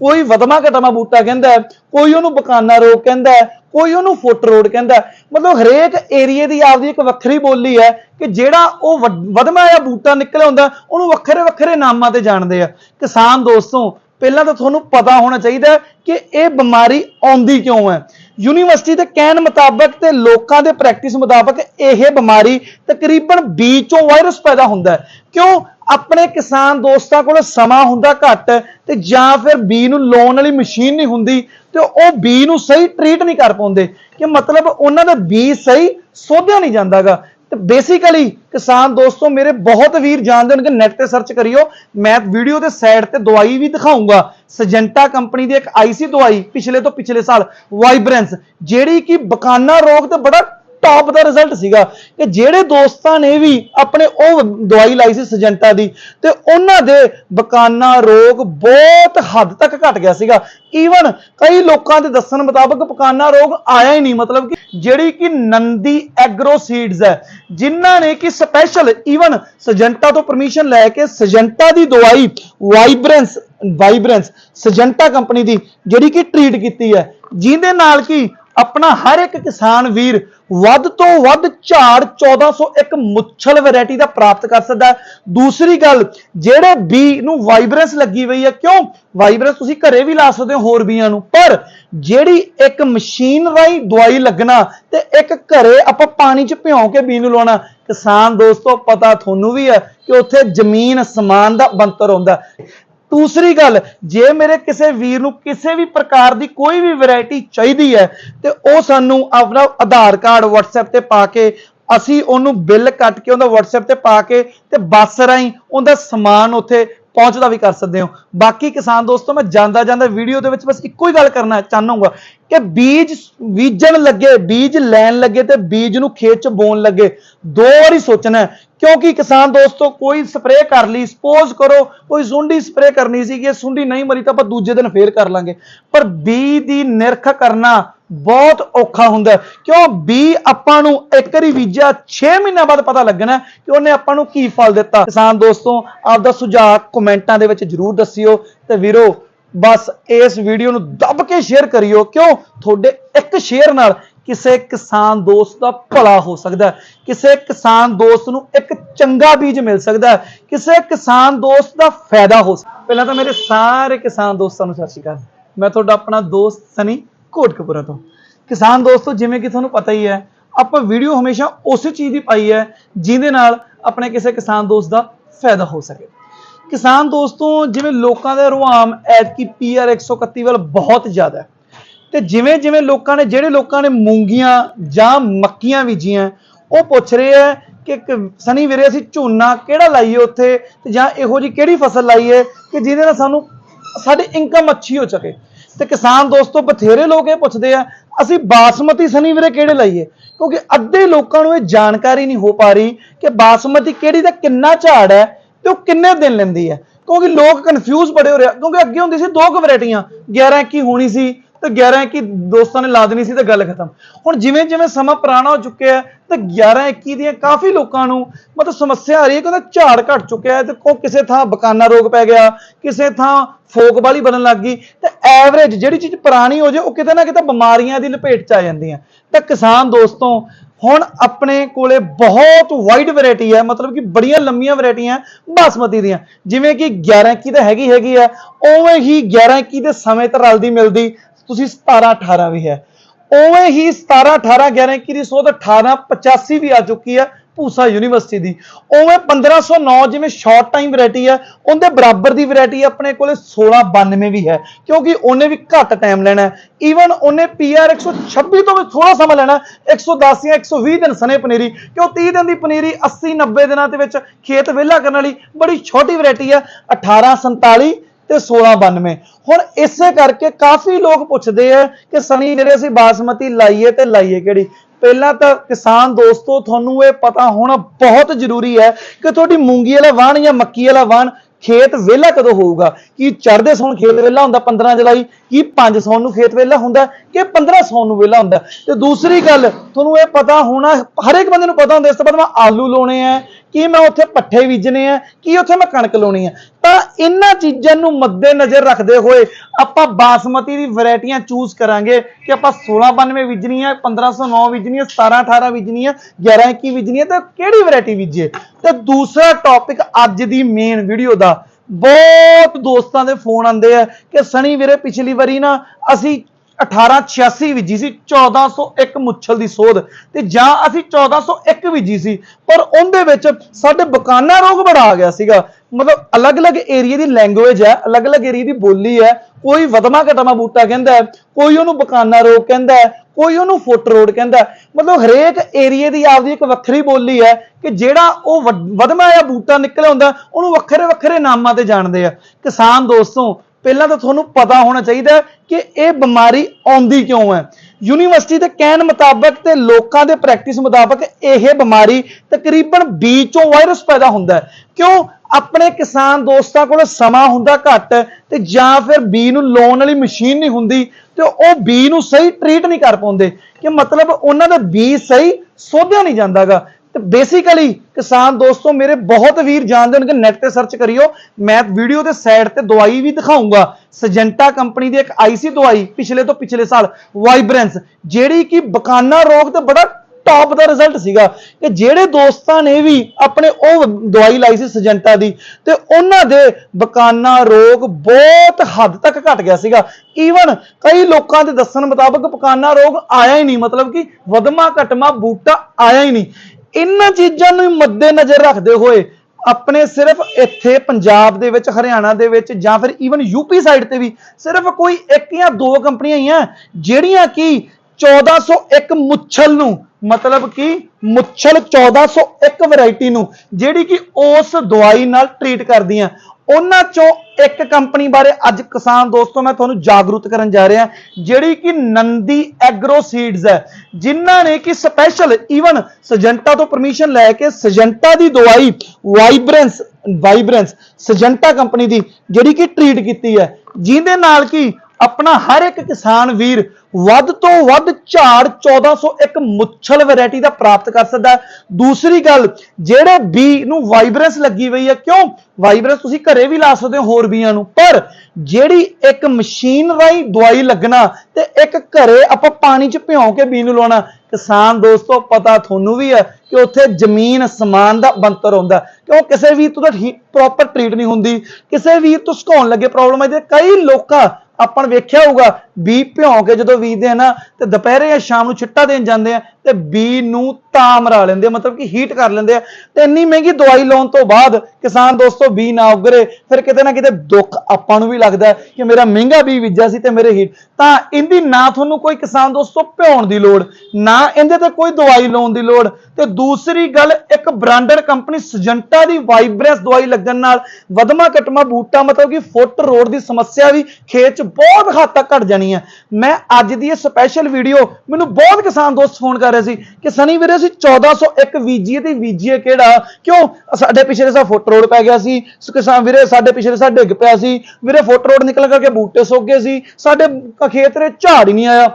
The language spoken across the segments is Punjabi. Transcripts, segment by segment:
ਕੋਈ ਵਦਮਾ ਘਟਮਾ ਬੂਟਾ ਕਹਿੰਦਾ ਕੋਈ ਉਹਨੂੰ ਬਕਾਨਾ ਰੋਗ ਕਹਿੰਦਾ ਕੋਈ ਉਹਨੂੰ ਫੁੱਟ ਰੋਡ ਕਹਿੰਦਾ ਮਤਲਬ ਹਰੇਕ ਏਰੀਏ ਦੀ ਆਪਦੀ ਇੱਕ ਵੱਖਰੀ ਬੋਲੀ ਹੈ ਕਿ ਜਿਹੜਾ ਉਹ ਵਡ- ਵਦਮਾ ਜਾਂ ਬੂਟਾ ਨਿਕਲਿਆ ਹੁੰਦਾ, ਉਹਨੂੰ ਵੱਖਰੇ ਵੱਖਰੇ ਨਾਮਾਂ ਤੇ ਜਾਣਦੇ ਆ। ਕਿਸਾਨ ਦੋਸਤੋ, ਪਹਿਲਾਂ ਤਾਂ ਤੁਹਾਨੂੰ ਪਤਾ ਹੋਣਾ ਚਾਹੀਦਾ ਕਿ ਇਹ ਬਿਮਾਰੀ ਆਉਂਦੀ ਕਿਉਂ ਹੈ? ਯੂਨੀਵਰਸਿਟੀ ਦੇ ਕਹਿਣ ਮੁਤਾਬਕ ਤੇ ਲੋਕਾਂ ਦੇ ਪ੍ਰੈਕਟਿਸ ਮੁਤਾਬਕ ਇਹ ਬਿਮਾਰੀ ਤਕਰੀਬਨ ਬੀ ਚੋਂ ਵਾਇਰਸ ਪੈਦਾ ਹੁੰਦਾ ਹੈ। ਕਿਉਂ? ਆਪਣੇ ਕਿਸਾਨ ਦੋਸਤਾਂ ਕੋਲ ਸਮਾਂ ਹੁੰਦਾ ਘੱਟ ਤੇ ਜਾਂ ਫਿਰ ਬੀ ਨੂੰ ਲਾਉਣ ਵਾਲੀ ਮਸ਼ੀਨ ਨਹੀਂ ਹੁੰਦੀ ਤੇ ਉਹ ਬੀ ਨੂੰ ਸਹੀ ਟ੍ਰੀਟ ਨਹੀਂ ਕਰ ਪਾਉਂਦੇ। ਕਿ ਮਤਲਬ ਉਹਨਾਂ ਦਾ ਬੀ ਸਹੀ ਸੋਧਿਆ ਨਹੀਂ ਜਾਂਦਾਗਾ। ਤੇ ਬੇਸਿਕਲੀ ਕਿਸਾਨ ਦੋਸਤੋ, ਮੇਰੇ ਬਹੁਤ ਵੀਰ ਜਾਣਦੇ ਹੋਣਗੇ ਨੈਟ ਤੇ ਸਰਚ ਕਰਿਓ। ਮੈਂ ਵੀਡੀਓ ਦੇ ਸਾਈਡ ਤੇ ਦਵਾਈ ਵੀ ਦਿਖਾਉਂਗਾ ਸਜੈਂਟਾ ਕੰਪਨੀ ਦੀ ਇੱਕ ਆਈਸੀ ਦਵਾਈ, ਪਿਛਲੇ ਤੋਂ ਪਿਛਲੇ ਸਾਲ ਵਾਈਬ੍ਰੈਂਸ ਜਿਹੜੀ ਕਿ ਬਕਾਨਾ ਰੋਗ ਤੇ ਬੜਾ ਟੌਪ ਦਾ ਰਿਜ਼ਲਟ ਸੀਗਾ ਕਿ ਜਿਹੜੇ ਦੋਸਤਾਂ ਨੇ ਵੀ ਆਪਣੇ ਉਹ ਦਵਾਈ ਲਾਈ ਸੀ ਸਜੈਂਟਾ ਦੀ ਤੇ ਉਹਨਾਂ ਦੇ ਬਕਾਨਾ ਰੋਗ ਬਹੁਤ ਹੱਦ ਤੱਕ ਘਟ ਗਿਆ ਸੀਗਾ। ਈਵਨ ਕਈ ਲੋਕਾਂ ਦੇ ਦੱਸਣ ਮੁਤਾਬਕ ਬਕਾਨਾ ਰੋਗ ਆਇਆ ਹੀ ਨਹੀਂ, ਮਤਲਬ ਕਿ ਜਿਹੜੀ ਕਿ ਨੰਦੀ ਐਗਰੋ ਸੀਡਸ ਹੈ, ਜਿਨ੍ਹਾਂ ਨੇ ਕਿ ਸਪੈਸ਼ਲ ਈਵਨ ਸਜੈਂਟਾ ਤੋਂ ਪਰਮਿਸ਼ਨ ਲੈ ਕੇ ਸਜੈਂਟਾ ਦੀ ਦਵਾਈ ਵਾਈਬ੍ਰੈਂਸ ਵਾਈਬ੍ਰੈਂਸ ਸਜੈਂਟਾ ਕੰਪਨੀ ਦੀ ਜਿਹੜੀ ਕਿ ਟ੍ਰੀਟ ਕੀਤੀ ਹੈ, ਜਿਹਦੇ ਨਾਲ ਕਿ ਆਪਣਾ ਹਰ ਇੱਕ ਕਿਸਾਨ ਵੀਰ ਵੱਧ ਤੋਂ ਵੱਧ ਝਾੜ 1401 ਮੁੱਛਲ ਵੈਰਾਈਟੀ ਦਾ ਪ੍ਰਾਪਤ ਕਰ ਸਕਦਾ ਦੂਸਰੀ ਗੱਲ, ਜਿਹੜੇ ਬੀ ਨੂੰ ਵਾਈਬ੍ਰੈਂਸ ਲੱਗੀ ਹੋਈ ਹੈ, ਕਿਉਂ? ਵਾਈਬ੍ਰੈਂਸ ਤੁਸੀਂ ਘਰੇ ਵੀ ਲਾ ਸਕਦੇ ਹੋ ਹੋਰ ਬੀਆਂ ਨੂੰ, ਪਰ ਜਿਹੜੀ ਇੱਕ ਮਸ਼ੀਨ ਰਾਹੀਂ ਦਵਾਈ ਲੱਗਣਾ ਤੇ ਇੱਕ ਘਰੇ ਆਪਾਂ ਪਾਣੀ 'ਚ ਭਿਉਂ ਕੇ ਬੀ ਨੂੰ ਲਾਉਣਾ, ਕਿਸਾਨ ਦੋਸਤੋ, ਪਤਾ ਤੁਹਾਨੂੰ ਵੀ ਹੈ ਕਿ ਉੱਥੇ ਜ਼ਮੀਨ ਸਮਾਨ ਦਾ ਬੰਤਰ ਹੁੰਦਾ ਦੂਸਰੀ ਗੱਲ, ਜੇ ਮੇਰੇ ਕਿਸੇ ਵੀਰ ਨੂੰ ਕਿਸੇ ਵੀ ਪ੍ਰਕਾਰ ਦੀ ਕੋਈ ਵੀ ਵੈਰਾਈਟੀ ਚਾਹੀਦੀ ਹੈ, ਤੇ ਉਹ ਸਾਨੂੰ ਆਪਣਾ ਆਧਾਰ ਕਾਰਡ WhatsApp ਤੇ ਪਾ ਕੇ ਅਸੀਂ ਉਹਨੂੰ ਬਿੱਲ ਕੱਟ ਕੇ ਉਹਦਾ WhatsApp ਤੇ ਪਾ ਕੇ ਤੇ ਬੱਸ ਰਾਹੀਂ ਉਹਦਾ ਸਮਾਨ ਉੱਥੇ ਪਹੁੰਚਦਾ ਵੀ ਕਰ ਸਕਦੇ ਹੋ। ਬਾਕੀ ਕਿਸਾਨ ਦੋਸਤੋ, ਮੈਂ ਜਾਂਦਾ ਜਾਂਦਾ ਵੀਡੀਓ ਦੇ ਵਿੱਚ ਬਸ ਇੱਕੋ ਹੀ ਗੱਲ ਕਰਨਾ ਚਾਹਾਂਗਾ ਕਿ ਬੀਜ ਬੀਜਣ ਲੱਗੇ, ਬੀਜ ਲੈਣ ਲੱਗੇ ਤੇ ਬੀਜ ਨੂੰ ਖੇਤ ਚ ਬੋਣ ਲੱਗੇ। ਦੋ ਵਾਰੀ ਸੋਚਣਾ ਕਿਉਂਕਿ ਕਿਸਾਨ ਦੋਸਤੋ, ਕੋਈ ਸਪਰੇਅ ਕਰ ਲਈ ਸਪੋਜ਼ ਕਰੋ, ਕੋਈ ਸੁੰਡੀ ਸਪਰੇਅ ਕਰਨੀ ਸੀ ਕਿ ਸੁੰਡੀ ਨਹੀਂ ਮਰੀ ਤਾਂ ਆਪਾਂ ਦੂਜੇ ਦਿਨ ਫੇਰ ਕਰ ਲਾਂਗੇ। ਪਰ ਬੀਜ ਦੀ ਨਿਰਖ ਕਰਨਾ ਬਹੁਤ ਔਖਾ ਹੁੰਦਾ ਕਿਉਂ? ਬੀ ਆਪਾਂ ਨੂੰ ਇੱਕ ਵਾਰੀ ਬੀਜਿਆ 6 ਮਹੀਨਿਆਂ ਬਾਅਦ ਪਤਾ ਲੱਗਣਾ ਕਿ ਉਹਨੇ ਆਪਾਂ ਨੂੰ ਕੀ ਫਲ ਦਿੱਤਾ। ਕਿਸਾਨ ਦੋਸਤੋ, ਆਪਦਾ ਸੁਝਾਅ ਕਮੈਂਟਾਂ ਦੇ ਵਿੱਚ ਜਰੂਰ ਦੱਸਿਓ ਤੇ ਵੀਰੋ, ਬਸ ਇਸ ਵੀਡੀਓ ਨੂੰ ਦੱਬ ਕੇ ਸ਼ੇਅਰ ਕਰਿਓ। ਕਿਉਂ? ਤੁਹਾਡੇ ਇੱਕ ਸ਼ੇਅਰ ਨਾਲ ਕਿਸੇ ਕਿਸਾਨ ਦੋਸਤ ਦਾ ਭਲਾ ਹੋ ਸਕਦਾ ਕਿਸੇ ਕਿਸਾਨ ਦੋਸਤ ਨੂੰ ਇੱਕ ਚੰਗਾ ਬੀਜ ਮਿਲ ਸਕਦਾ ਕਿਸੇ ਕਿਸਾਨ ਦੋਸਤ ਦਾ ਫਾਇਦਾ ਹੋ ਸਕਦਾ ਪਹਿਲਾਂ ਤਾਂ ਮੇਰੇ ਸਾਰੇ ਕਿਸਾਨ ਦੋਸਤਾਂ ਨੂੰ ਸਤਿ ਸ਼੍ਰੀ ਅਕਾਲ। ਮੈਂ ਤੁਹਾਡਾ ਆਪਣਾ ਦੋਸਤ ਸਨੀ। ਕੋਟਕਪੁਰਾ ਤੋਂ। ਕਿਸਾਨ ਦੋਸਤੋ, ਜਿਵੇਂ ਕਿ ਤੁਹਾਨੂੰ ਪਤਾ ਹੀ ਹੈ, ਆਪਾਂ ਵੀਡੀਓ ਹਮੇਸ਼ਾ ਉਸੇ ਚੀਜ਼ ਦੀ ਪਾਈ ਹੈ, ਜਿਹਦੇ ਨਾਲ ਆਪਣੇ ਕਿਸੇ ਕਿਸਾਨ ਦੋਸਤ ਦਾ ਫਾਇਦਾ ਹੋ ਸਕੇ। ਕਿਸਾਨ ਦੋਸਤੋ, ਜਿਵੇਂ ਲੋਕਾਂ ਦਾ ਰੁਆਮ ਐਤਕੀ ਪੀਆਰ 131 ਵੱਲ ਬਹੁਤ ਜ਼ਿਆਦਾ ਹੈ। ਤੇ ਜਿਵੇਂ ਜਿਵੇਂ ਲੋਕਾਂ ਨੇ, ਜਿਹੜੇ ਲੋਕਾਂ ਨੇ ਮੂੰਗੀਆਂ ਜਾਂ ਮੱਕੀਆਂ ਬੀਜੀਆਂ, ਉਹ ਪੁੱਛ ਰਹੇ ਆ ਕਿ ਕਿ ਸਨੀ ਵੀਰੇ, ਅਸੀਂ ਝੋਨਾ ਕਿਹੜਾ ਲਾਈਏ ਉੱਥੇ ਤੇ ਜਾਂ ਇਹੋ ਜੀ ਕਿਹੜੀ ਫਸਲ ਲਾਈਏ ਕਿ ਜਿਹਦੇ ਨਾਲ ਸਾਨੂੰ, ਸਾਡੀ ਇਨਕਮ ਅੱਛੀ ਹੋ ਸਕੇ। ਤੇ ਕਿਸਾਨ ਦੋਸਤੋ ਬਥੇਰੇ ਲੋਕ ਇਹ ਪੁੱਛਦੇ ਆ, ਅਸੀਂ ਬਾਸਮਤੀ ਸਨੀ ਵੀਰੇ ਕਿਹੜੇ ਲਾਈਏ? ਕਿਉਂਕਿ ਅੱਧੇ ਲੋਕਾਂ ਨੂੰ ਇਹ ਜਾਣਕਾਰੀ ਨਹੀਂ ਹੋ ਪਾ ਰਹੀ ਕਿ ਬਾਸਮਤੀ ਕਿਹੜੀ ਦਾ ਕਿੰਨਾ ਝਾੜ ਹੈ ਤੇ ਉਹ ਕਿੰਨੇ ਦਿਨ ਲੈਂਦੀ ਹੈ। ਕਿਉਂਕਿ ਲੋਕ ਕਨਫਿਊਜ਼ ਬੜੇ ਹੋ ਰਹੇ ਆ, ਕਿਉਂਕਿ ਅੱਗੇ ਹੁੰਦੀ ਸੀ ਦੋ ਕੁ ਵੈਰਾਈਟੀਆਂ 11 ਕੀ ਹੋਣੀ ਸੀ ਤੇ 11 ਕੀ ਦੋਸਤਾਂ ਨੇ ਲਾ ਦੇਣੀ ਸੀ ਤੇ ਗੱਲ ਖਤਮ। ਹੁਣ ਜਿਵੇਂ ਜਿਵੇਂ ਸਮਾਂ ਪੁਰਾਣਾ ਹੋ ਚੁੱਕਿਆ ਹੈ, ਤੇ 11 21 ਦੀਆਂ ਕਾਫੀ ਲੋਕਾਂ ਨੂੰ ਮਤਲਬ ਸਮੱਸਿਆ ਆ ਰਹੀ ਹੈ ਕਿ ਉਹਦਾ ਝਾੜ ਘਟ ਚੁੱਕਿਆ ਹੈ ਤੇ ਕੋ ਕਿਸੇ ਥਾਂ ਬਕਾਨਾ ਰੋਗ ਪੈ ਗਿਆ, ਕਿਸੇ ਥਾਂ ਫੋਕ ਵਾਲੀ ਬਣਨ ਲੱਗ ਗਈ, ਤੇ ਐਵਰੇਜ ਜਿਹੜੀ ਚੀਜ਼ ਪੁਰਾਣੀ ਹੋ ਜੇ, ਉਹ ਕਿਤੇ ਨਾ ਕਿਤੇ ਬਿਮਾਰੀਆਂ ਦੀ ਲਪੇਟ ਚ ਆ ਜਾਂਦੀਆਂ ਤਾਂ ਕਿਸਾਨ ਦੋਸਤੋ, ਹੁਣ ਆਪਣੇ ਕੋਲੇ ਬਹੁਤ ਵਾਈਡ ਵੈਰਾਈਟੀ ਹੈ, ਮਤਲਬ ਕਿ ਬੜੀਆਂ ਲੰਮੀਆਂ ਵੈਰਾਈਟੀਆਂ ਬਾਸਮਤੀ ਦੀਆਂ। ਜਿਵੇਂ ਕਿ 11 ਕੀ ਤਾਂ ਹੈਗੀ ਹੈਗੀ ਆ ਉਵੇਂ ਹੀ 11 ਕੀ ਦੇ ਸਮੇਂ ਤੇ ਰਲਦੀ ਮਿਲਦੀ ਤੁਸੀਂ 17 18 ਵੀ ਹੈ। ਉਵੇਂ ਹੀ 17 18 11 ਕੀ ਦੀ ਸੋਧ 18 85 ਵੀ ਆ ਚੁੱਕੀ ਹੈ ਭੂਸਾ ਯੂਨੀਵਰਸਿਟੀ ਦੀ। ਉਵੇਂ 1509 ਜਿਵੇਂ ਸ਼ਾਰਟ ਟਾਈਮ ਵੈਰਾਈਟੀ ਹੈ ਉਹਦੇ ਬਰਾਬਰ ਦੀ ਵੈਰਾਈਟੀ ਆਪਣੇ ਕੋਲੇ 1692 ਵੀ ਹੈ ਕਿਉਂਕਿ ਉਹਨੇ ਵੀ ਘੱਟ ਟਾਈਮ ਲੈਣਾ ਹੈ। ਈਵਨ ਉਹਨੇ ਪੀਆਰ 126 ਤੋਂ ਵੀ ਥੋੜਾ ਸਮਾਂ ਲੈਣਾ ਹੈ, 110 ਜਾਂ 120 ਦਿਨ ਸਨੇ ਪਨੀਰੀ ਕਿਉਂ 30 ਦਿਨ ਦੀ ਪਨੀਰੀ 80 90 ਦਿਨਾਂ ਦੇ ਵਿੱਚ ਖੇਤ ਵਿਹਲਾ ਕਰਨ ਵਾਲੀ ਬੜੀ ਛੋਟੀ ਵੈਰਾਈਟੀ ਹੈ 1847 ਤੇ 1692 ਹੁਣ ਇਸੇ ਕਰਕੇ ਕਾਫੀ ਲੋਕ ਪੁੱਛਦੇ ਆ ਕਿ ਸਨੀ ਜਿਹੜੇ ਅਸੀਂ ਬਾਸਮਤੀ ਲਾਈਏ ਤੇ ਲਾਈਏ ਕਿਹੜੀ? ਪਹਿਲਾਂ ਤਾਂ ਕਿਸਾਨ ਦੋਸਤੋ, ਤੁਹਾਨੂੰ ਇਹ ਪਤਾ ਹੋਣਾ ਬਹੁਤ ਜ਼ਰੂਰੀ ਹੈ ਕਿ ਤੁਹਾਡੀ ਮੂੰਗੀ ਵਾਲਾ ਵਾਣ ਜਾਂ ਮੱਕੀ ਵਾਲਾ ਵਾਣ ਖੇਤ ਵਿਹਲਾ ਕਦੋਂ ਹੋਊਗਾ? ਕੀ ਚੜ੍ਹਦੇ ਸੌਣ ਖੇਤ ਵਿਹਲਾ ਹੁੰਦਾ 15 ਜੁਲਾਈ? ਕੀ 5 ਸੌਣ ਨੂੰ ਖੇਤ ਵੇਲਾ ਹੁੰਦਾ? ਕਿ 15 ਸੌਣ ਨੂੰ ਵਿਹਲਾ ਹੁੰਦਾ? ਤੇ ਦੂਸਰੀ ਗੱਲ, ਤੁਹਾਨੂੰ ਇਹ ਪਤਾ ਹੋਣਾ ਹਰ ਇੱਕ ਬੰਦੇ ਨੂੰ ਪਤਾ ਹੁੰਦਾ, ਇਸ ਤੋਂ ਬਾਅਦ ਮੈਂ ਆਲੂ ਲਾਉਣੇ ਆ ਕੀ ਮੈਂ ਉੱਥੇ ਪੱਠੇ ਬੀਜਣੇ ਆ? ਕੀ ਉੱਥੇ ਮੈਂ ਕਣਕ ਲਾਉਣੀ ਆ? ਤਾਂ ਇਹਨਾਂ ਚੀਜ਼ਾਂ ਨੂੰ ਮੱਦੇ ਨਜ਼ਰ ਰੱਖਦੇ ਹੋਏ ਆਪਾਂ ਬਾਸਮਤੀ ਦੀ ਵੈਰਾਈਟੀਆਂ ਚੂਜ਼ ਕਰਾਂਗੇ ਕਿ ਆਪਾਂ 1692 ਬੀਜਣੀ ਆ 1509 ਬੀਜਣੀ ਆ 1718 ਬੀਜਣੀ ਆ 1121 ਬੀਜਣੀ ਆ, ਤਾਂ ਕਿਹੜੀ ਵੈਰਾਈਟੀ ਬੀਜੀਏ? ਤੇ ਦੂਸਰਾ ਟੌਪਿਕ ਅੱਜ ਦੀ ਮੇਨ ਵੀਡੀਓ ਦਾ ਬਹੁਤ ਦੋਸਤਾਂ ਦੇ ਫੋਨ ਆਉਂਦੇ ਆ ਕਿ ਸਣੀ ਵੀਰੇ ਪਿਛਲੀ ਵਾਰੀ ਨਾ ਅਸੀਂ 1886 ਬੀਜੀ ਸੀ 1401 ਮੁੱਛਲ ਦੀ ਸੋਧ ਤੇ ਜਾਂ ਅਸੀਂ 1401 ਬੀਜੀ ਸੀ ਪਰ ਉਹਦੇ ਵਿੱਚ ਸਾਡੇ ਬਕਾਨਾ ਰੋਗ ਬੜਾ ਆ ਗਿਆ ਸੀਗਾ। ਮਤਲਬ ਅਲੱਗ-ਅਲੱਗ ਏਰੀਆ ਦੀ ਲੈਂਗੁਏਜ ਹੈ ਅਲੱਗ-ਅਲੱਗ ਏਰੀਆ ਦੀ ਬੋਲੀ ਹੈ ਕੋਈ ਵਦਮਾ ਘਟਮਾ ਬੂਟਾ ਕਹਿੰਦਾ ਹੈ, ਕੋਈ ਉਹਨੂੰ ਬਕਾਨਾ ਰੋਗ ਕਹਿੰਦਾ ਹੈ, ਕੋਈ ਉਹਨੂੰ ਫੁੱਟ ਰੋਡ ਕਹਿੰਦਾ ਮਤਲਬ ਹਰੇਕ ਏਰੀਏ ਦੀ ਆਪਦੀ ਇੱਕ ਵੱਖਰੀ ਬੋਲੀ ਹੈ ਕਿ ਜਿਹੜਾ ਉਹ ਵਡ- ਵਦਮਾ ਜਾਂ ਬੂਟਾ ਨਿਕਲਿਆ ਹੁੰਦਾ ਉਹਨੂੰ ਵੱਖਰੇ ਵੱਖਰੇ ਨਾਮਾਂ ਤੇ ਜਾਣਦੇ ਆ। ਕਿਸਾਨ ਦੋਸਤੋ ਪਹਿਲਾਂ ਤਾਂ ਤੁਹਾਨੂੰ ਪਤਾ ਹੋਣਾ ਚਾਹੀਦਾ ਕਿ ਇਹ ਬਿਮਾਰੀ ਆਉਂਦੀ ਕਿਉਂ ਹੈ? ਯੂਨੀਵਰਸਿਟੀ ਦੇ ਕਹਿਣ ਮੁਤਾਬਕ ਤੇ ਲੋਕਾਂ ਦੇ ਪ੍ਰੈਕਟਿਸ ਮੁਤਾਬਕ ਇਹ ਬਿਮਾਰੀ ਤਕਰੀਬਨ ਬੀ ਚੋਂ ਵਾਇਰਸ ਪੈਦਾ ਹੁੰਦਾ ਕਿਉਂ? ਆਪਣੇ ਕਿਸਾਨ ਦੋਸਤਾਂ ਕੋਲ ਸਮਾਂ ਹੁੰਦਾ ਘੱਟ ਤੇ ਜਾਂ ਫਿਰ ਬੀ ਨੂੰ ਲਾਉਣ ਵਾਲੀ ਮਸ਼ੀਨ ਨਹੀਂ ਹੁੰਦੀ ਤੇ ਉਹ ਬੀ ਨੂੰ ਸਹੀ ਟ੍ਰੀਟ ਨਹੀਂ ਕਰ ਪਾਉਂਦੇ। ਕਿ ਮਤਲਬ ਉਹਨਾਂ ਦਾ ਬੀ ਸਹੀ ਸੋਧਿਆ ਨਹੀਂ ਜਾਂਦਾਗਾ। ਤੇ ਬੇਸਿਕਲੀ ਕਿਸਾਨ ਦੋਸਤੋ, ਮੇਰੇ ਬਹੁਤ ਵੀਰ ਜਾਣਦੇ ਹੋਣਗੇ ਨੈਟ ਤੇ ਸਰਚ ਕਰਿਓ। ਮੈਂ ਵੀਡੀਓ ਦੇ ਸਾਈਡ ਤੇ ਦਵਾਈ ਵੀ ਦਿਖਾਉਂਗਾ। ਸਜੈਂਟਾ ਕੰਪਨੀ ਦੀ ਇੱਕ ਆਈਸੀ ਦਵਾਈ ਪਿਛਲੇ ਤੋਂ ਪਿਛਲੇ ਸਾਲ ਵਾਈਬ੍ਰੈਂਸ ਜਿਹੜੀ ਕਿ ਬਕਾਨਾ ਰੋਗ ਤੇ ਬੜਾ ਟੌਪ ਦਾ ਰਿਜ਼ਲਟ ਸੀਗਾ। ਕਿ ਜਿਹੜੇ ਦੋਸਤਾਂ ਨੇ ਵੀ ਆਪਣੇ ਉਹ ਦਵਾਈ ਲਾਈ ਸੀ ਸਜੈਂਟਾ ਦੀ, ਤੇ ਉਹਨਾਂ ਦੇ ਬਕਾਨਾ ਰੋਗ ਬਹੁਤ ਹੱਦ ਤੱਕ ਘਟ ਗਿਆ ਸੀਗਾ। ਈਵਨ ਕਈ ਲੋਕਾਂ ਦੇ ਦੱਸਣ ਮੁਤਾਬਕ ਬਕਾਨਾ ਰੋਗ ਆਇਆ ਹੀ ਨਹੀਂ। ਮਤਲਬ ਕਿ ਵਧਮਾ, ਘਟਮਾ, ਬੂਟਾ ਆਇਆ ਹੀ ਨਹੀਂ। ਇਹਨਾਂ ਚੀਜ਼ਾਂ ਨੂੰ ਮੱਦੇ ਨਜ਼ਰ ਰੱਖਦੇ ਹੋਏ ਆਪਣੇ ਸਿਰਫ ਇੱਥੇ ਪੰਜਾਬ ਦੇ ਵਿੱਚ, ਹਰਿਆਣਾ ਦੇ ਵਿੱਚ ਜਾਂ ਫਿਰ ਈਵਨ ਯੂਪੀ ਸਾਈਡ ਤੇ ਵੀ ਸਿਰਫ ਕੋਈ ਇੱਕ ਜਾਂ ਦੋ ਕੰਪਨੀਆਂ ਹੀ ਆ, ਜਿਹੜੀਆਂ ਕਿ 1401 ਮੁੱਛਲ ਨੂੰ, ਮਤਲਬ ਕਿ ਮੁੱਛਲ 1401 ਵੈਰਾਈਟੀ ਨੂੰ, ਜਿਹੜੀ ਕਿ ਉਸ ਦਵਾਈ ਨਾਲ ਟ੍ਰੀਟ ਕਰਦੀਆਂ। ਉਹਨਾਂ ਚੋਂ ਇੱਕ ਕੰਪਨੀ ਬਾਰੇ ਅੱਜ ਕਿਸਾਨ ਦੋਸਤੋ, ਮੈਂ ਤੁਹਾਨੂੰ ਜਾਗਰੂਕ ਕਰਨ ਜਾ ਰਿਹਾ, ਜਿਹੜੀ ਕਿ ਨੰਦੀ ਐਗਰੋ ਸੀਡਸ ਹੈ, ਜਿਨ੍ਹਾਂ ਨੇ ਕਿ ਸਪੈਸ਼ਲ ਈਵਨ ਸਜੰਟਾ ਤੋਂ ਪਰਮਿਸ਼ਨ ਲੈ ਕੇ ਸਜੰਟਾ ਦੀ ਦਵਾਈ ਵਾਈਬ੍ਰੈਂਸ ਵਾਈਬ੍ਰੈਂਸ ਸਜੰਟਾ ਕੰਪਨੀ ਦੀ ਜਿਹੜੀ ਕਿ ਟ੍ਰੀਟ ਕੀਤੀ ਹੈ, ਜਿਹਦੇ ਨਾਲ ਕਿ ਆਪਣਾ ਹਰ ਇੱਕ ਕਿਸਾਨ ਵੀਰ ਵੱਧ ਤੋਂ ਵੱਧ ਝਾੜ 1401 ਮੁੱਛਲ ਵੈਰਾਈਟੀ ਦਾ ਪ੍ਰਾਪਤ ਕਰ ਸਕਦਾ ਦੂਸਰੀ ਗੱਲ, ਜਿਹੜੇ ਬੀ ਨੂੰ ਵਾਈਬ੍ਰੈਂਸ ਲੱਗੀ ਹੋਈ ਹੈ, ਕਿਉਂ? ਵਾਈਬ੍ਰੈਂਸ ਤੁਸੀਂ ਘਰੇ ਵੀ ਲਾ ਸਕਦੇ ਹੋ ਹੋਰ ਬੀਆਂ ਨੂੰ, ਪਰ ਜਿਹੜੀ ਇੱਕ ਮਸ਼ੀਨ ਰਾਹੀਂ ਦਵਾਈ ਲੱਗਣਾ ਤੇ ਇੱਕ ਘਰੇ ਆਪਾਂ ਪਾਣੀ 'ਚ ਭਿਉਂ ਕੇ ਬੀ ਨੂੰ ਲਾਉਣਾ, ਕਿਸਾਨ ਦੋਸਤੋ, ਪਤਾ ਤੁਹਾਨੂੰ ਵੀ ਹੈ ਕਿ ਉੱਥੇ ਜ਼ਮੀਨ ਸਮਾਨ ਦਾ ਬੰਤਰ ਹੁੰਦਾ ਕਿਉਂ? ਕਿਸੇ ਵੀ ਤੋਂ ਪ੍ਰੋਪਰ ਟ੍ਰੀਟ ਨਹੀਂ ਹੁੰਦੀ। ਕਿਸੇ ਵੀ ਤੋਂ ਸੁਕਾਉਣ ਲੱਗੇ ਪ੍ਰੋਬਲਮ ਆਈ ਤੇ ਕਈ ਲੋਕਾਂ ਆਪਾਂ ਵੇਖਿਆ ਹੋਊਗਾ ਬੀ ਭਿਉਂ ਕੇ ਜਦੋਂ ਬੀਜਦੇ ਆ ਨਾ ਤੇ ਦੁਪਹਿਰੇ ਜਾਂ ਸ਼ਾਮ ਨੂੰ ਛਿੱਟਾ ਦੇਣ ਜਾਂਦੇ ਆ ਤੇ ਬੀ ਨੂੰ ਤਾਂ ਮਰਾ ਲੈਂਦੇ ਆ, ਮਤਲਬ ਕਿ ਹੀਟ ਕਰ ਲੈਂਦੇ ਆ। ਤੇ ਇੰਨੀ ਮਹਿੰਗੀ ਦਵਾਈ ਲਾਉਣ ਤੋਂ ਬਾਅਦ ਕਿਸਾਨ ਦੋਸਤੋ ਬੀ ਨਾ ਉਗਰੇ, ਫਿਰ ਕਿਤੇ ਨਾ ਕਿਤੇ ਦੁੱਖ ਆਪਾਂ ਨੂੰ ਵੀ ਲੱਗਦਾ ਕਿ ਮੇਰਾ ਮਹਿੰਗਾ ਬੀ ਬੀਜਿਆ ਸੀ ਤੇ ਮੇਰੇ ਹੀਟ ਤਾਂ ਇਹਦੀ ਨਾ ਤੁਹਾਨੂੰ ਕੋਈ ਕਿਸਾਨ ਦੋਸਤੋ ਭਿਉਣ ਦੀ ਲੋੜ, ਨਾ ਇਹਦੇ ਤੇ ਕੋਈ ਦਵਾਈ ਲਾਉਣ ਦੀ ਲੋੜ। ਤੇ ਦੂਸਰੀ ਗੱਲ, ਇੱਕ ਬ੍ਰਾਂਡਡ ਕੰਪਨੀ ਸਜੰਟਾ ਦੀ ਵਾਈਬ੍ਰੈਂਸ ਦਵਾਈ ਲੱਗਣ ਨਾਲ ਵਧਮਾ ਕਟਮਾ ਬੂਟਾ, ਮਤਲਬ ਕਿ ਫੁੱਟ ਰੋਡ ਦੀ ਸਮੱਸਿਆ ਵੀ ਖੇਤ 'ਚ ਬਹੁਤ ਹੱਦ ਤੱਕ ਘਟ ਜਾਣੀ ਹੈ। ਮੈਂ ਅੱਜ ਦੀ ਇਹ ਸਪੈਸ਼ਲ ਵੀਡੀਓ ਮੈਨੂੰ ਬਹੁਤ ਕਿਸਾਨ ਦੋਸਤ ਫੋਨ ਕਰ ਰਹੇ ਸੀ ਕਿ ਸਨੀ ਵੀਰੇ ਅਸੀਂ 1401 ਵੀਜੀਏ ਤੇ ਵੀਜੀਏ ਕਿਹੜਾ? ਕਿਉਂ? ਸਾਡੇ ਪਿਛਲੇ ਸਾਲ ਫੁੱਟ ਰੋਡ ਪੈ ਗਿਆ ਸੀ। ਕਿਸਾਨ ਵੀਰੇ ਸਾਡੇ ਪਿਛਲੇ ਸਾਲ ਡਿੱਗ ਪਿਆ ਸੀ। ਵੀਰੇ ਫੁੱਟ ਰੋਡ ਨਿਕਲ ਕਰਕੇ ਬੂਟੇ ਸੁੱਕ ਗਏ ਸੀ। ਸਾਡੇ ਖੇਤ ਦੇ ਝਾੜ ਹੀ ਨਹੀਂ ਆਇਆ।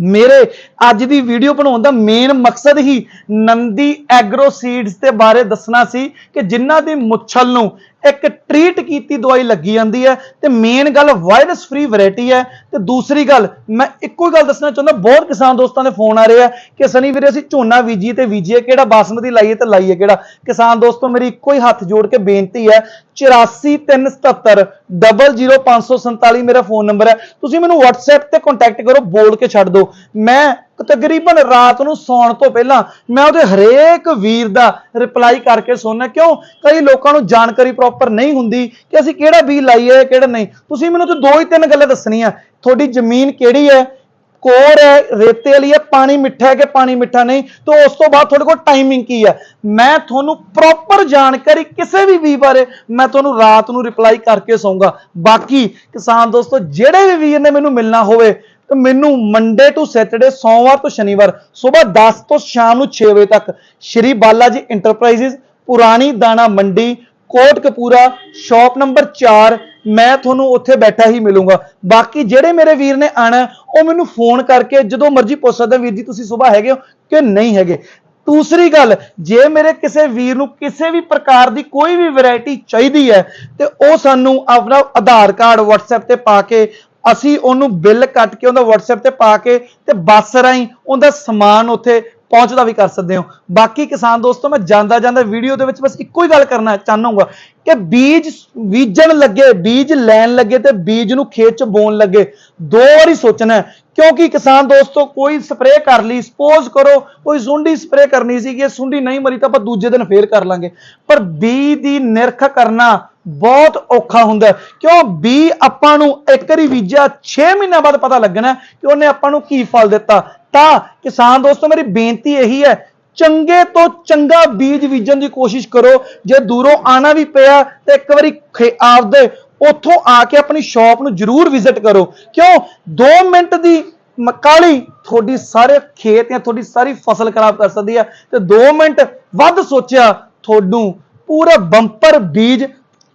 ਮੇਰੇ ਅੱਜ ਦੀ ਵੀਡੀਓ ਬਣਾਉਣ ਦਾ ਮੇਨ ਮਕਸਦ ਹੀ ਨੰਦੀ ਐਗਰੋ ਸੀਡਸ ਦੇ ਬਾਰੇ ਦੱਸਣਾ ਸੀ ਕਿ ਜਿਨ੍ਹਾਂ ਦੀ ਮੁੱਛਲ ਨੂੰ ਇੱਕ ਟ੍ਰੀਟ ਕੀਤੀ ਦਵਾਈ ਲੱਗੀ ਜਾਂਦੀ ਹੈ ਤੇ ਮੇਨ ਗੱਲ ਵਾਇਰਸ ਫ੍ਰੀ ਵੈਰਾਈਟੀ ਹੈ ਤੇ ਦੂਸਰੀ ਗੱਲ, ਮੈਂ ਇੱਕੋ ਹੀ ਗੱਲ ਦੱਸਣਾ ਚਾਹੁੰਦਾ, ਬਹੁਤ ਕਿਸਾਨ ਦੋਸਤਾਂ ਦੇ ਫੋਨ ਆ ਰਹੇ ਆ ਕਿ ਸਨੀ ਵੀਰੇ ਅਸੀਂ ਝੋਨਾ ਬੀਜੀਏ ਤੇ ਬੀਜੀਏ, ਕਿਹੜਾ ਬਾਸਮਤੀ ਲਾਈਏ ਤੇ ਲਾਈਏ ਕਿਹੜਾ? ਕਿਸਾਨ ਦੋਸਤੋ, ਮੇਰੀ ਇੱਕੋ ਹੀ ਹੱਥ ਜੋੜ ਕੇ ਬੇਨਤੀ ਹੈ 8437 00547 ਮੇਰਾ ਫੋਨ ਨੰਬਰ ਹੈ। ਤੁਸੀਂ ਮੈਨੂੰ WhatsApp ਤੇ ਕੰਟੈਕਟ ਕਰੋ, ਬੋਲ ਕੇ ਛੱਡ ਦਿਓ। ਮੈਂ ਤਕਰੀਬਨ ਰਾਤ ਨੂੰ ਸੌਣ ਤੋਂ ਪਹਿਲਾਂ ਮੈਂ ਉਹਦੇ ਹਰੇਕ ਵੀਰ ਦਾ ਰਿਪਲਾਈ ਕਰਕੇ ਸੁਣਨਾ, ਕਿਉਂ? ਕਈ ਲੋਕਾਂ ਨੂੰ ਜਾਣਕਾਰੀ ਪ੍ਰੋਪਰ ਨਹੀਂ ਹੁੰਦੀ ਕਿ ਅਸੀਂ ਕਿਹੜਾ ਬੀਜ ਲਾਈਏ, ਕਿਹੜਾ ਨਹੀਂ। ਤੁਸੀਂ ਮੈਨੂੰ ਤੇ ਦੋ ਹੀ ਤਿੰਨ ਗੱਲਾਂ ਦੱਸਣੀਆਂ। ਤੁਹਾਡੀ ਜ਼ਮੀਨ ਕਿਹੜੀ ਹੈ? ਕੋਰ ਹੈ, ਰੇਤੇ ਵਾਲੀ ਹੈ, ਪਾਣੀ ਮਿੱਠਾ ਹੈ ਕਿ ਪਾਣੀ ਮਿੱਠਾ ਨਹੀਂ? ਤੇ ਉਸ ਤੋਂ ਬਾਅਦ ਤੁਹਾਡੇ ਕੋਲ ਟਾਈਮਿੰਗ ਕੀ ਹੈ? ਮੈਂ ਤੁਹਾਨੂੰ ਪ੍ਰੋਪਰ ਜਾਣਕਾਰੀ ਕਿਸੇ ਵੀ ਵੀ ਬਾਰੇ ਮੈਂ ਤੁਹਾਨੂੰ ਰਾਤ ਨੂੰ ਰਿਪਲਾਈ ਕਰਕੇ ਸੌਂਗਾ। ਬਾਕੀ ਕਿਸਾਨ ਦੋਸਤੋ, ਜਿਹੜੇ ਵੀ ਵੀਰ ਨੇ ਮੈਨੂੰ ਮਿਲਣਾ ਹੋਵੇ ਤੇ ਮੈਨੂੰ ਮੰਡੇ ਟੂ ਸੈਟਰਡੇ ਸੋਮਵਾਰ ਤੋਂ ਸ਼ਨੀਵਾਰ ਸਵੇਰ 10 ਤੋਂ ਸ਼ਾਮ ਨੂੰ 6 ਵਜੇ ਤੱਕ ਸ਼੍ਰੀ ਬਾਲਾ ਜੀ ਇੰਟਰਪ੍ਰਾਈਜ਼ਸ ਪੁਰਾਣੀ ਦਾਣਾ ਮੰਡੀ, ਕੋਟ ਕਪੂਰਾ ਸ਼ਾਪ ਨੰਬਰ 4 ਮੈਂ ਤੁਹਾਨੂੰ ਉੱਥੇ ਬੈਠਾ ਹੀ ਮਿਲੂੰਗਾ। ਬਾਕੀ ਜਿਹੜੇ ਮੇਰੇ ਵੀਰ ਨੇ ਆਣਾ, ਉਹ ਮੈਨੂੰ ਫੋਨ ਕਰਕੇ ਜਦੋਂ ਮਰਜ਼ੀ ਪੁੱਛ ਸਕਦੇ ਵੀਰ ਜੀ, ਤੁਸੀਂ ਸਵੇਰ ਹੈਗੇ ਹੋ ਕਿ ਨਹੀਂ ਹੈਗੇ। ਦੂਸਰੀ ਗੱਲ, ਜੇ ਮੇਰੇ ਕਿਸੇ ਵੀਰ ਨੂੰ ਕਿਸੇ ਵੀ ਪ੍ਰਕਾਰ ਦੀ ਕੋਈ ਵੀ ਵੈਰਾਈਟੀ ਚਾਹੀਦੀ ਹੈ, ਤੇ ਉਹ ਸਾਨੂੰ ਆਪਣਾ ਆਧਾਰ ਕਾਰਡ WhatsApp ਤੇ ਪਾ ਕੇ ਅਸੀਂ ਉਹਨੂੰ ਬਿੱਲ ਕੱਟ ਕੇ ਉਹਦਾ WhatsApp ਤੇ ਪਾ ਕੇ ਤੇ ਬੱਸ ਰਾਹੀਂ ਉਹਦਾ ਸਮਾਨ ਉੱਥੇ ਪਹੁੰਚਦਾ ਵੀ ਕਰ ਸਕਦੇ ਹੋ। ਬਾਕੀ ਕਿਸਾਨ ਦੋਸਤੋ, ਮੈਂ ਜਾਂਦਾ ਜਾਂਦਾ ਵੀਡੀਓ ਦੇ ਵਿੱਚ ਬਸ ਇੱਕੋ ਹੀ ਗੱਲ ਕਰਨਾ ਚਾਹੁੰਦਾ ਕਿ ਬੀਜ ਬੀਜਣ ਲੱਗੇ, ਬੀਜ ਲੈਣ ਲੱਗੇ ਤੇ ਬੀਜ ਨੂੰ ਖੇਤ 'ਚ ਬੋਣ ਲੱਗੇ, ਦੋ ਵਾਰੀ ਸੋਚਣਾ ਕਿਉਂਕਿ ਕਿਸਾਨ ਦੋਸਤੋ, ਕੋਈ ਸਪਰੇਅ ਕਰ ਲਈ ਸਪੋਜ਼ ਕਰੋ ਕੋਈ ਸੁੰਡੀ ਸਪਰੇਅ ਕਰਨੀ ਸੀ ਕਿ ਸੁੰਡੀ ਨਹੀਂ ਮਰੀ ਤਾਂ ਆਪਾਂ ਦੂਜੇ ਦਿਨ ਫੇਰ ਕਰ ਲਾਂਗੇ। ਪਰ ਬੀਜ ਦੀ ਨਿਰਖ ਕਰਨਾ ਬਹੁਤ ਔਖਾ ਹੁੰਦਾ ਕਿਉਂ? ਬੀ ਆਪਾਂ ਨੂੰ ਇੱਕ ਵਾਰੀ ਬੀਜਿਆ 6 ਮਹੀਨਿਆਂ ਬਾਅਦ ਪਤਾ ਲੱਗਣਾ ਕਿ ਉਹਨੇ ਆਪਾਂ ਨੂੰ ਕੀ ਫਲ ਦਿੱਤਾ। ਤਾਂ ਕਿਸਾਨ ਦੋਸਤੋ, ਮੇਰੀ ਬੇਨਤੀ ਇਹੀ ਹੈ, ਚੰਗੇ ਤੋਂ ਚੰਗਾ ਬੀਜ ਬੀਜਣ ਦੀ ਕੋਸ਼ਿਸ਼ ਕਰੋ। ਜੇ ਦੂਰੋਂ ਆਣਾ ਵੀ ਪਿਆ, ਤੇ ਇੱਕ ਵਾਰੀ ਆਪਦੇ ਉੱਥੋਂ ਆ ਕੇ ਆਪਣੀ ਸ਼ਾਪ ਨੂੰ ਜ਼ਰੂਰ ਵਿਜ਼ਿਟ ਕਰੋ। ਕਿਉਂ? 2 ਮਿੰਟ ਦੀ ਮਕਾਲੀ ਤੁਹਾਡੀ ਸਾਰੇ ਖੇਤ ਜਾਂ ਤੁਹਾਡੀ ਸਾਰੀ ਫਸਲ ਖਰਾਬ ਕਰ ਸਕਦੀ ਹੈ। ਤੇ 2 ਮਿੰਟ ਵੱਧ ਸੋਚਿਆ, ਤੁਹਾਨੂੰ ਪੂਰਾ ਬੰਪਰ ਬੀਜ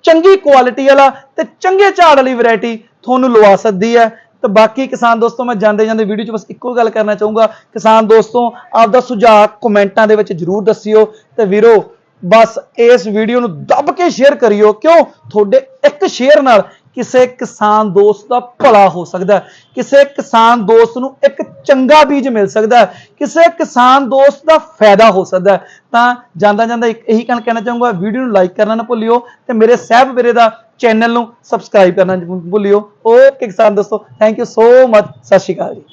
ਚੰਗੀ ਕੁਆਲਿਟੀ ਵਾਲਾ ਤੇ ਚੰਗੇ ਝਾੜ ਵਾਲੀ ਵੈਰਾਈਟੀ ਤੁਹਾਨੂੰ ਲਵਾ ਸਕਦੀ ਹੈ। ਤੇ ਬਾਕੀ ਕਿਸਾਨ ਦੋਸਤੋ, ਮੈਂ ਜਾਂਦੇ ਜਾਂਦੇ ਵੀਡੀਓ 'ਚ ਬਸ ਇੱਕੋ ਗੱਲ ਕਰਨਾ ਚਾਹੂੰਗਾ। ਕਿਸਾਨ ਦੋਸਤੋ, ਆਪਦਾ ਸੁਝਾਅ ਕਮੈਂਟਾਂ ਦੇ ਵਿੱਚ ਜਰੂਰ ਦੱਸਿਓ। ਤੇ ਵੀਰੋ, ਬਸ ਇਸ ਵੀਡੀਓ ਨੂੰ ਦੱਬ ਕੇ ਸ਼ੇਅਰ ਕਰਿਓ। ਕਿਉਂ? ਤੁਹਾਡੇ ਇੱਕ ਸ਼ੇਅਰ ਨਾਲ ਕਿਸੇ ਕਿਸਾਨ ਦੋਸਤ ਦਾ ਭਲਾ ਹੋ ਸਕਦਾ ਕਿਸੇ ਕਿਸਾਨ ਦੋਸਤ ਨੂੰ ਇੱਕ ਚੰਗਾ ਬੀਜ ਮਿਲ ਸਕਦਾ ਕਿਸੇ ਕਿਸਾਨ ਦੋਸਤ ਦਾ ਫਾਇਦਾ ਹੋ ਸਕਦਾ ਤਾਂ ਜਾਂਦਾ ਜਾਂਦਾ ਇੱਕ ਇਹੀ ਗੱਲ ਕਹਿਣਾ ਚਾਹੂੰਗਾ, ਵੀਡੀਓ ਨੂੰ ਲਾਈਕ ਕਰਨਾ ਨਾ ਭੁੱਲਿਓ ਤੇ ਮੇਰੇ ਸਹਿਬ ਵੀਰੇ ਦਾ ਚੈਨਲ ਨੂੰ ਸਬਸਕ੍ਰਾਈਬ ਕਰਨਾ ਨਾ ਭੁੱਲਿਓ। ਓਕੇ ਕਿਸਾਨ ਦੋਸਤੋ ਥੈਂਕ ਯੂ ਸੋ ਮਚ ਸਤਿ ਸ਼੍ਰੀ ਅਕਾਲ ਜੀ।